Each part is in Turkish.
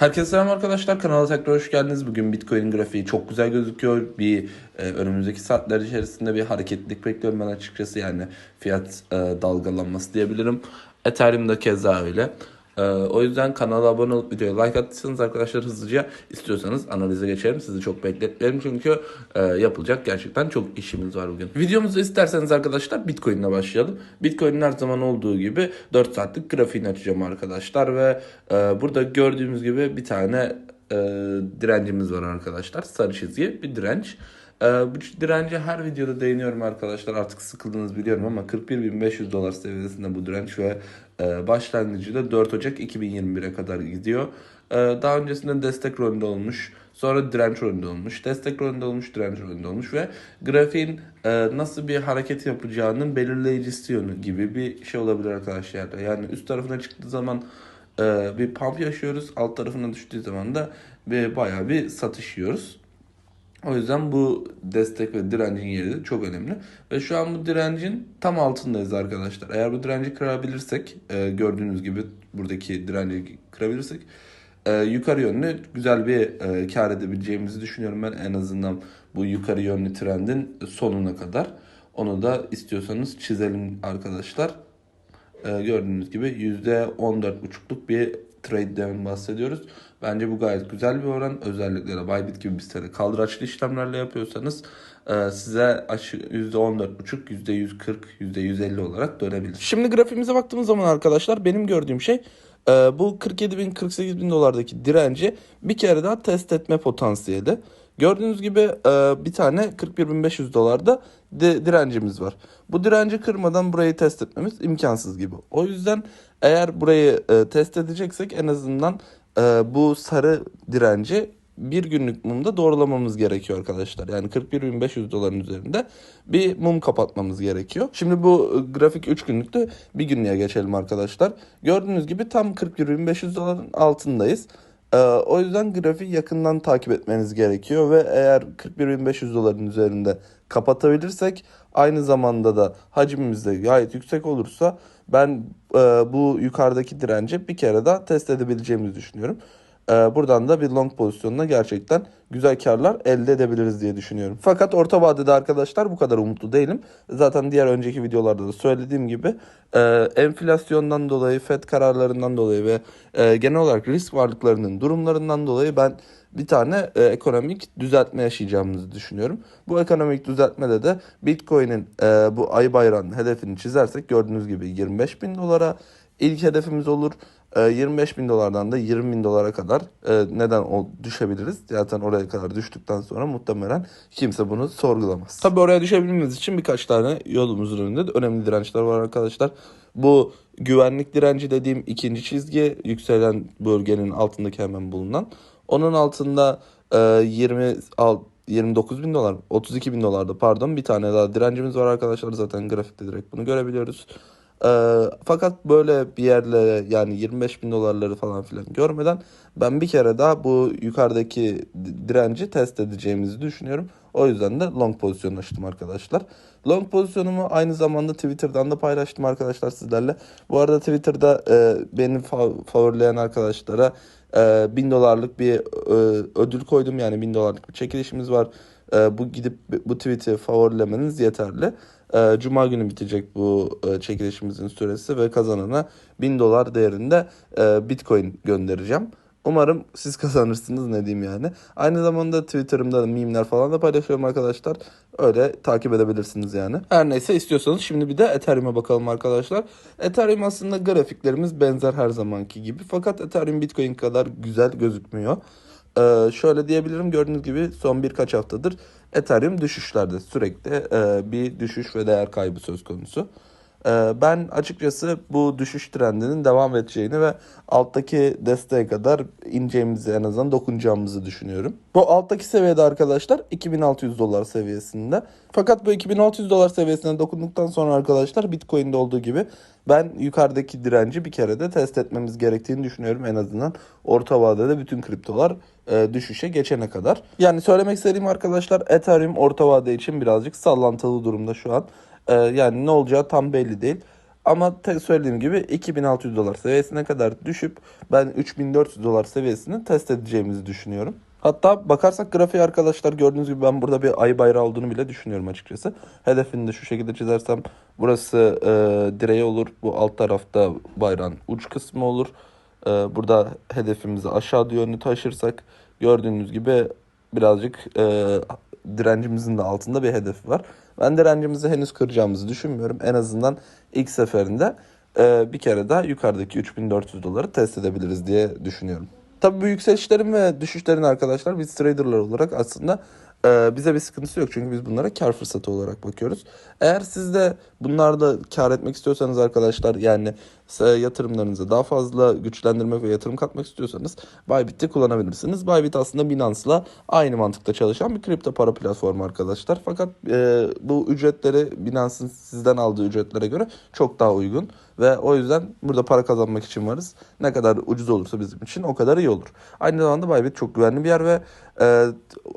Herkese selam arkadaşlar. Kanala tekrar hoş geldiniz. Bugün Bitcoin grafiği çok güzel gözüküyor. Bir e, önümüzdeki saatler içerisinde bir hareketlilik bekliyorum ben açıkçası. Yani fiyat e, dalgalanması diyebilirim. Ethereum da keza öyle. E, o yüzden kanala abone olup videoya like attıysanız arkadaşlar hızlıca istiyorsanız analize geçelim. Sizi çok bekletmeyelim çünkü e, yapılacak gerçekten çok işimiz var bugün. Videomuzu isterseniz arkadaşlar Bitcoin ile başlayalım. Bitcoin'in her zaman olduğu gibi 4 saatlik grafiğini açacağım arkadaşlar ve e, burada gördüğümüz gibi bir tane e, direncimiz var arkadaşlar. Sarı çizgi bir direnç. E, bu dirence her videoda değiniyorum arkadaşlar. Artık sıkıldınız biliyorum ama 41.500 dolar seviyesinde bu direnç ve e, başlangıcı da 4 Ocak 2021'e kadar gidiyor. E, daha öncesinde destek rolünde olmuş. Sonra direnç rolünde olmuş. Destek rolünde olmuş, direnç rolünde olmuş ve grafiğin e, nasıl bir hareket yapacağının belirleyicisi yönü gibi bir şey olabilir arkadaşlar. Yani üst tarafına çıktığı zaman e, bir pump yaşıyoruz. Alt tarafına düştüğü zaman da bir, bayağı bir satış yiyoruz. O yüzden bu destek ve direncin yeri de çok önemli. Ve şu an bu direncin tam altındayız arkadaşlar. Eğer bu direnci kırabilirsek, e, gördüğünüz gibi buradaki direnci kırabilirsek e, yukarı yönlü güzel bir e, kar edebileceğimizi düşünüyorum ben en azından bu yukarı yönlü trendin sonuna kadar. Onu da istiyorsanız çizelim arkadaşlar. E, gördüğünüz gibi %14,5'luk bir trade'den bahsediyoruz. Bence bu gayet güzel bir oran. Özellikle de Bybit gibi bir sitede kaldıraçlı işlemlerle yapıyorsanız e, size aşı- %14,5, %140, %150 olarak dönebilir. Şimdi grafiğimize baktığımız zaman arkadaşlar benim gördüğüm şey e, bu 47 bin 48 bin dolardaki direnci bir kere daha test etme potansiyeli. Gördüğünüz gibi e, bir tane 41.500 dolarda di- direncimiz var. Bu direnci kırmadan burayı test etmemiz imkansız gibi. O yüzden eğer burayı e, test edeceksek en azından e, bu sarı direnci bir günlük mumda doğrulamamız gerekiyor arkadaşlar. Yani 41.500 doların üzerinde bir mum kapatmamız gerekiyor. Şimdi bu e, grafik 3 günlüktü. Bir günlüğe geçelim arkadaşlar. Gördüğünüz gibi tam 41.500 doların altındayız. Ee, o yüzden grafiği yakından takip etmeniz gerekiyor ve eğer 41.500 doların üzerinde kapatabilirsek aynı zamanda da hacmimiz de gayet yüksek olursa ben e, bu yukarıdaki direnci bir kere daha test edebileceğimizi düşünüyorum. Ee, buradan da bir long pozisyonuna gerçekten güzel karlar elde edebiliriz diye düşünüyorum. Fakat orta vadede arkadaşlar bu kadar umutlu değilim. Zaten diğer önceki videolarda da söylediğim gibi e, enflasyondan dolayı, FED kararlarından dolayı ve e, genel olarak risk varlıklarının durumlarından dolayı ben bir tane e, ekonomik düzeltme yaşayacağımızı düşünüyorum. Bu ekonomik düzeltmede de Bitcoin'in e, bu ay bayram hedefini çizersek gördüğünüz gibi 25 bin dolara ilk hedefimiz olur. E, 25 bin dolardan da 20 bin dolara kadar e, neden o düşebiliriz? Zaten oraya kadar düştükten sonra muhtemelen kimse bunu sorgulamaz. Tabii oraya düşebilmemiz için birkaç tane yolumuzun önünde de önemli dirençler var arkadaşlar. Bu güvenlik direnci dediğim ikinci çizgi yükselen bölgenin altındaki hemen bulunan. Onun altında e, 20 al- 29 bin dolar, 32 bin dolarda pardon bir tane daha direncimiz var arkadaşlar. Zaten grafikte direkt bunu görebiliyoruz. Ee, fakat böyle bir yerlere yani 25 bin dolarları falan filan görmeden ben bir kere daha bu yukarıdaki di- direnci test edeceğimizi düşünüyorum. O yüzden de long pozisyon açtım arkadaşlar. Long pozisyonumu aynı zamanda Twitter'dan da paylaştım arkadaşlar sizlerle. Bu arada Twitter'da e, beni fa- favorileyen arkadaşlara e, 1000 dolarlık bir e, ödül koydum. Yani 1000 dolarlık bir çekilişimiz var. E, bu gidip bu tweet'i favorilemeniz yeterli. E, Cuma günü bitecek bu e, çekilişimizin süresi ve kazanana 1000 dolar değerinde e, Bitcoin göndereceğim. Umarım siz kazanırsınız ne diyeyim yani. Aynı zamanda Twitter'ımda da meme'ler falan da paylaşıyorum arkadaşlar. Öyle takip edebilirsiniz yani. Her neyse istiyorsanız şimdi bir de Ethereum'a bakalım arkadaşlar. Ethereum aslında grafiklerimiz benzer her zamanki gibi. Fakat Ethereum Bitcoin kadar güzel gözükmüyor. Ee, şöyle diyebilirim gördüğünüz gibi son birkaç haftadır Ethereum düşüşlerde sürekli e, bir düşüş ve değer kaybı söz konusu. Ee, ben açıkçası bu düşüş trendinin devam edeceğini ve alttaki desteğe kadar ineceğimizi en azından dokunacağımızı düşünüyorum. Bu alttaki seviyede arkadaşlar 2600 dolar seviyesinde. Fakat bu 2600 dolar seviyesine dokunduktan sonra arkadaşlar Bitcoin'de olduğu gibi ben yukarıdaki direnci bir kere de test etmemiz gerektiğini düşünüyorum en azından orta vadede bütün kriptolar e, düşüşe geçene kadar. Yani söylemek istediğim arkadaşlar Ethereum orta vade için birazcık sallantılı durumda şu an. Ee, yani ne olacağı tam belli değil. Ama te- söylediğim gibi 2600 dolar seviyesine kadar düşüp ben 3400 dolar seviyesini test edeceğimizi düşünüyorum. Hatta bakarsak grafiğe arkadaşlar gördüğünüz gibi ben burada bir ay bayrağı olduğunu bile düşünüyorum açıkçası. Hedefini de şu şekilde çizersem burası e, direği olur. Bu alt tarafta bayrağın uç kısmı olur. E, burada hedefimizi aşağı yönlü taşırsak gördüğünüz gibi birazcık e, direncimizin de altında bir hedefi var. Ben direncimizi henüz kıracağımızı düşünmüyorum. En azından ilk seferinde e, bir kere daha yukarıdaki 3400 doları test edebiliriz diye düşünüyorum. Tabii bu yükselişlerin ve düşüşlerin arkadaşlar biz traderlar olarak aslında e, bize bir sıkıntısı yok. Çünkü biz bunlara kar fırsatı olarak bakıyoruz. Eğer siz de bunlarda kar etmek istiyorsanız arkadaşlar yani yatırımlarınızı daha fazla güçlendirmek ve yatırım katmak istiyorsanız Bybit'i kullanabilirsiniz. Bybit aslında Binance'la aynı mantıkta çalışan bir kripto para platformu arkadaşlar. Fakat e, bu ücretleri Binance'ın sizden aldığı ücretlere göre çok daha uygun. Ve o yüzden burada para kazanmak için varız. Ne kadar ucuz olursa bizim için o kadar iyi olur. Aynı zamanda Bybit çok güvenli bir yer ve e,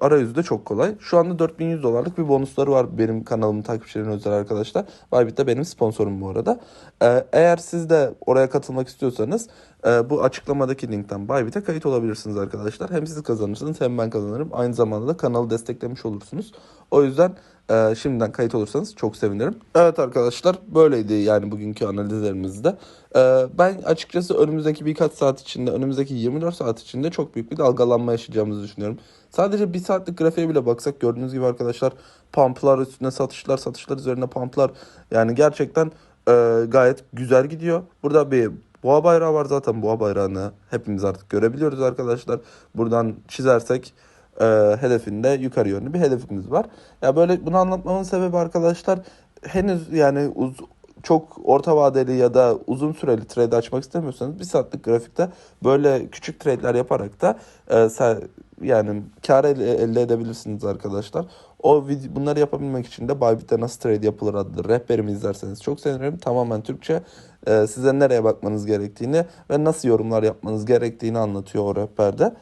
arayüzü de çok kolay. Şu anda 4100 dolarlık bir bonusları var benim kanalımın takipçilerine özel arkadaşlar. Bybit de benim sponsorum bu arada. E, eğer siz de oraya katılmak istiyorsanız e, bu açıklamadaki linkten Bybit'e kayıt olabilirsiniz arkadaşlar. Hem siz kazanırsınız hem ben kazanırım. Aynı zamanda da kanalı desteklemiş olursunuz. O yüzden ee, şimdiden kayıt olursanız çok sevinirim. Evet arkadaşlar böyleydi yani bugünkü analizlerimizde. Ee, ben açıkçası önümüzdeki birkaç saat içinde, önümüzdeki 24 saat içinde çok büyük bir dalgalanma yaşayacağımızı düşünüyorum. Sadece bir saatlik grafiğe bile baksak gördüğünüz gibi arkadaşlar pumplar üstüne satışlar, satışlar üzerine pumplar. Yani gerçekten e, gayet güzel gidiyor. Burada bir boğa bayrağı var zaten boğa bayrağını hepimiz artık görebiliyoruz arkadaşlar. Buradan çizersek e, hedefinde yukarı yönlü bir hedefimiz var. Ya böyle bunu anlatmamın sebebi arkadaşlar henüz yani uz, çok orta vadeli ya da uzun süreli trade açmak istemiyorsanız bir saatlik grafikte böyle küçük trade'ler yaparak da e, yani kar elde, elde edebilirsiniz arkadaşlar. O vid- bunları yapabilmek için de Bybit'te nasıl trade yapılır adlı rehberimi izlerseniz çok sevinirim. Tamamen Türkçe. E, size nereye bakmanız gerektiğini ve nasıl yorumlar yapmanız gerektiğini anlatıyor o rehberde.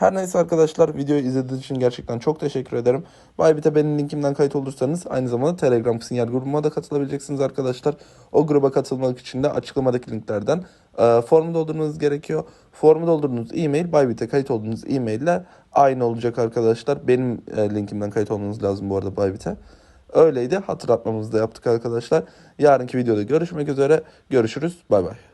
Her neyse arkadaşlar videoyu izlediğiniz için gerçekten çok teşekkür ederim. Bybit'e benim linkimden kayıt olursanız aynı zamanda Telegram sinyal grubuma da katılabileceksiniz arkadaşlar. O gruba katılmak için de açıklamadaki linklerden e, formu doldurmanız gerekiyor. Formu doldurduğunuz e-mail Bybit'e kayıt olduğunuz e-mail ile aynı olacak arkadaşlar. Benim e, linkimden kayıt olmanız lazım bu arada Bybit'e. Öyleydi hatırlatmamızı da yaptık arkadaşlar. Yarınki videoda görüşmek üzere. Görüşürüz. Bay bay.